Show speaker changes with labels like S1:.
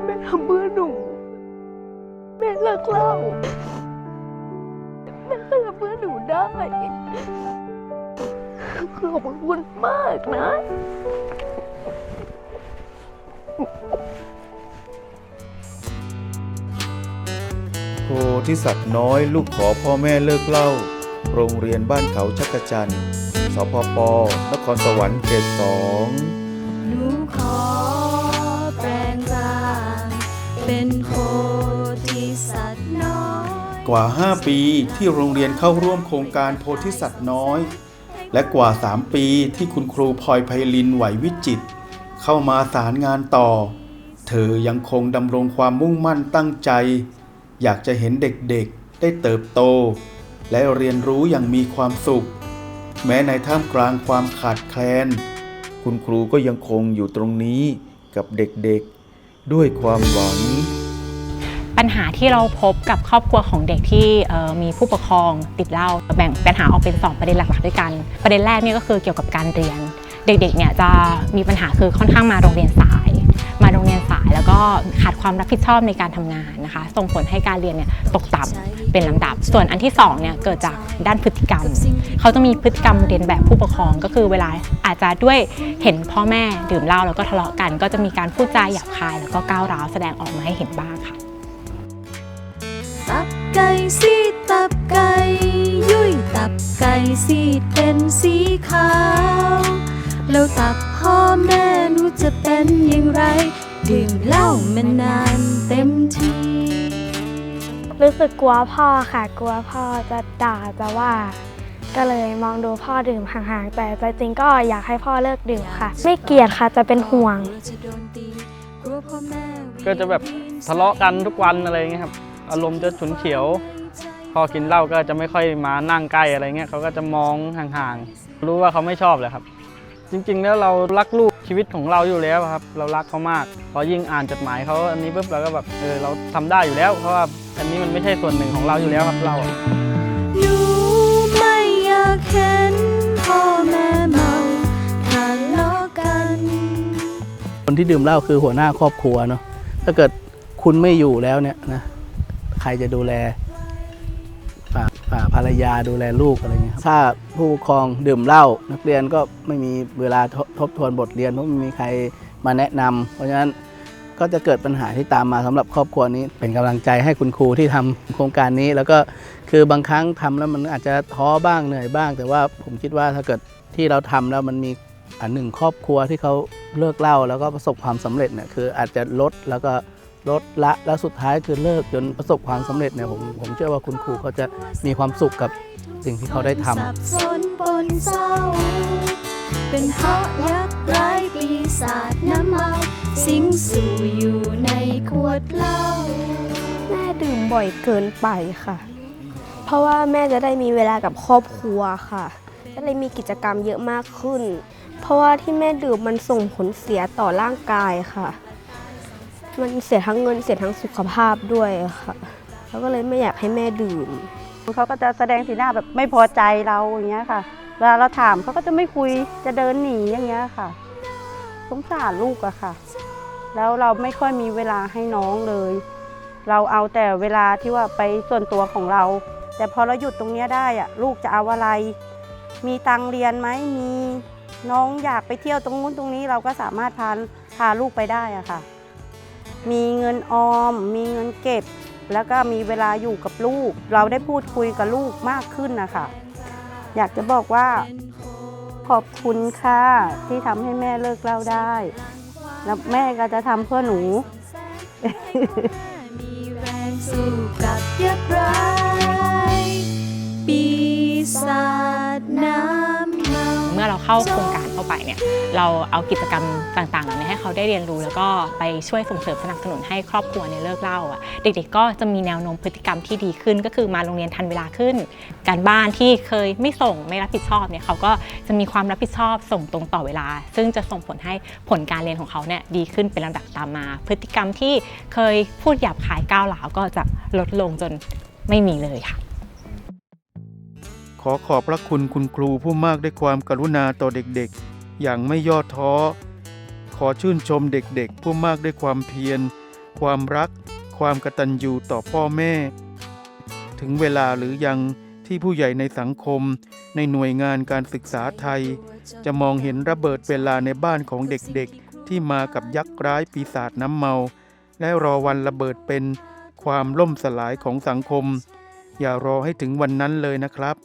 S1: อบคุณแม่ที่แม่ทำเพื่อหนู แม่รักเราแม่ก็ทำเพื่อหนูได้ ขอบคุณมากนะ
S2: โพธิสัตว์น้อยลูกขอพ่อแม่เลิกเล่า โรงเรียนบ้านเขาชักกะจันทร์สพปนครสวรรค์เขตสอง
S3: หนูขอ เป็นโพธิสัตว์น้อย
S2: กว่า 5 ปีที่โรงเรียนเข้าร่วมโครงการโพธิสัตว์น้อย และกว่า 3 ปีที่คุณครูพลอยไพลินไหววิจิต เข้ามาสารงานต่อ เธอยังคงดำรงความมุ่งมั่นตั้งใจ อยากจะเห็นเด็กๆ ได้เติบโต และเรียนรู้อย่างมีความสุข แม้ในท่ามกลางความขาดแคลน คุณครูก็ยังคงอยู่ตรงนี้กับเด็กๆ ด้วยความหวัง
S4: ปัญหาที่เราพบกับครอบครัวของเด็กที่มีผู้ปกครองติดเหล้าแบ่งปัญหาออกเป็น 2 ประเด็นหลักๆด้วยกัน ประเด็นแรกนี่ก็คือเกี่ยวกับการเรียน เด็กๆเนี่ยจะมีปัญหาคือค่อนข้างมาโรงเรียนสาย แล้วก็ขาดความรับผิดชอบในการทำงานนะคะ ส่งผลให้การเรียนเนี่ยตกต่ำเป็นลำดับ ส่วนอันที่สองเนี่ยเกิดจากด้านพฤติกรรม เขาจะมีพฤติกรรมเรียนแบบผู้ปกครองก็คือเวลาอาจจะด้วยเห็นพ่อแม่ดื่มเหล้าแล้วก็ทะเลาะกัน ก็จะมีการพูดจาหยาบคาย แล้วก็ก้าวร้าวแสดงออกมาให้เห็นบ้างค่ะ
S3: ตับไก่ซีดตับไก่ยุ่ยตับไก่ซีดเป็นสีขาว แล้วตับพ่อแม่หนูจะเป็นอย่างไร ดื่มเหล้ามานานเต็มที
S5: รู้สึกกลัวพ่อค่ะ กลัวพ่อจะด่าจะว่า ก็เลยมองดูพ่อดื่มห่างๆ แต่ใจจริงก็อยากให้พ่อเลิกดื่มค่ะ ไม่เกลียดค่ะจะเป็นห่วง
S3: กลัวจะโดนตีกลัวพ่อแม่วิ่ง
S6: ก็จะแบบทะเลาะกันทุกวันอะไรเงี้ยครับ อารมณ์จะฉุนเฉียว พอกินเหล้าก็จะไม่ค่อยมานั่งใกล้อะไรเงี้ยเขาก็จะมองห่างๆ รู้ว่าเขาไม่ชอบเลยครับ จริงๆ แล้วเรารักลูก ชีวิตของเราอยู่แล้วครับ เรารักเขามาก พอยิ่งอ่านจดหมายเขาอันนี้ปุ๊บเราก็แบบเออเราทำได้อยู่แล้ว เพราะว่าอันนี้มันไม่ใช่ส่วนหนึ่งของเราอยู่แล้วครับเราอะ
S3: หนูไม่อยากเห็นพ่อแม่เมาทะเลาะกัน
S7: คนที่ดื่มเหล้าคือหัวหน้าครอบครัวเนาะถ้าเกิดคุณไม่อยู่แล้วเนี่ยนะใครจะดูแล อ่าอ่าภรรยาดูแลลูกอะไรเงี้ยถ้าผู้ปกครองดื่มเหล้านักเรียนก็ไม่มีเวลาทบทบทวนบทเรียนเพราะไม่มีใครมาแนะนำเพราะฉะนั้นก็จะเกิดปัญหาที่ตามมาสำหรับครอบครัวนี้ เป็นกำลังใจให้คุณครูที่ทำโครงการนี้ แล้วก็คือบางครั้งทำแล้วมันอาจจะท้อบ้างเหนื่อยบ้าง แต่ว่าผมคิดว่าถ้าเกิดที่เราทำแล้วมันมีอันหนึ่งครอบครัวที่เขาเลิกเหล้าแล้วก็ประสบความสำเร็จเนี่ยคืออาจจะลดแล้วก็ ลดละแล้วสุดท้ายคือเลิกจนประสบความสำเร็จเนี่ยผมผมเชื่อว่าคุณครูเขาจะมีความสุขกับสิ่งที่เขาได้ทำ
S3: สับสนปนเศร้า เป็นเพราะยักษ์ร้ายปีศาจน้ำเมา สิงสู่อยู่ในขวดเหล้า
S5: แม่ดื่มบ่อยเกินไปค่ะ เพราะว่าแม่จะได้มีเวลากับครอบครัวค่ะ จะได้มีกิจกรรมเยอะมากขึ้น เพราะว่าที่แม่ดื่มมันส่งผลเสียต่อร่างกายค่ะ มันเสียทั้งเงินเสียทั้งสุขภาพด้วยค่ะแล้วก็เลยไม่อยากให้แม่ดื่ม
S8: เขาก็จะแสดงสีหน้าแบบไม่พอใจเราอย่างเงี้ยค่ะเวลาเราถามเขาก็จะไม่คุยจะเดินหนีอย่างเงี้ยค่ะ สงสารลูกอะค่ะ แล้วเราไม่ค่อยมีเวลาให้น้องเลย เราเอาแต่เวลาที่ว่าไปส่วนตัวของเรา แต่พอเราหยุดตรงเนี้ยได้อะลูกจะเอาอะไร มีตังเรียนไหมมีน้องอยากไปเที่ยวตรงนู้นตรงนี้เราก็สามารถพาพาลูกไปได้อะค่ะ เงินออม มีเงินเก็บ แล้วก็มีเวลาอยู่กับลูก เราได้พูดคุยกับลูกมากขึ้นนะคะ อยากจะบอกว่า ขอบคุณค่ะที่ทำให้แม่เลิกเหล่าได้ แล้วแม่ก็จะทำเพื่อหนู
S3: มีแรงสู้กับยักษ์ร้าย เข้า
S4: โครงการเข้าไปเนี่ยเราเอากิจกรรมต่างๆเหล่านี้ให้เขาได้เรียนรู้ แล้วก็ไปช่วยส่งเสริมสนับสนุนให้ครอบครัวเนี่ยเลิกเหล้าอะเด็กๆก็จะมีแนวโน้มพฤติกรรมที่ดีขึ้น ก็คือมาโรงเรียนทันเวลาขึ้น การบ้านที่เคยไม่ส่งไม่รับผิดชอบเนี่ยเขาก็จะมีความรับผิดชอบส่งตรงต่อเวลา ซึ่งจะส่งผลให้ผลการเรียนของเขาเนี่ยดีขึ้นเป็นลำดับตามมา พฤติกรรมที่เคยพูดหยาบคายก้าวหลาวก็จะลดลงจนไม่มีเลยค่ะ
S2: ขอขอบพระคุณคุณครูผู้มากด้วยความกรุณาต่อเด็กๆ อย่างไม่ย่อท้อ ขอชื่นชมเด็กๆ ผู้มากด้วยความเพียร ความรัก ความกตัญญูต่อพ่อแม่ ถึงเวลาหรือยังที่ผู้ใหญ่ในสังคม ในหน่วยงานการศึกษาไทย จะมองเห็นระเบิดเวลาในบ้านของเด็กๆ ที่มากับยักษ์ร้ายปีศาจน้ำเมา และรอวันระเบิดเป็นความล่มสลายของสังคม อย่ารอให้ถึงวันนั้นเลยนะครับ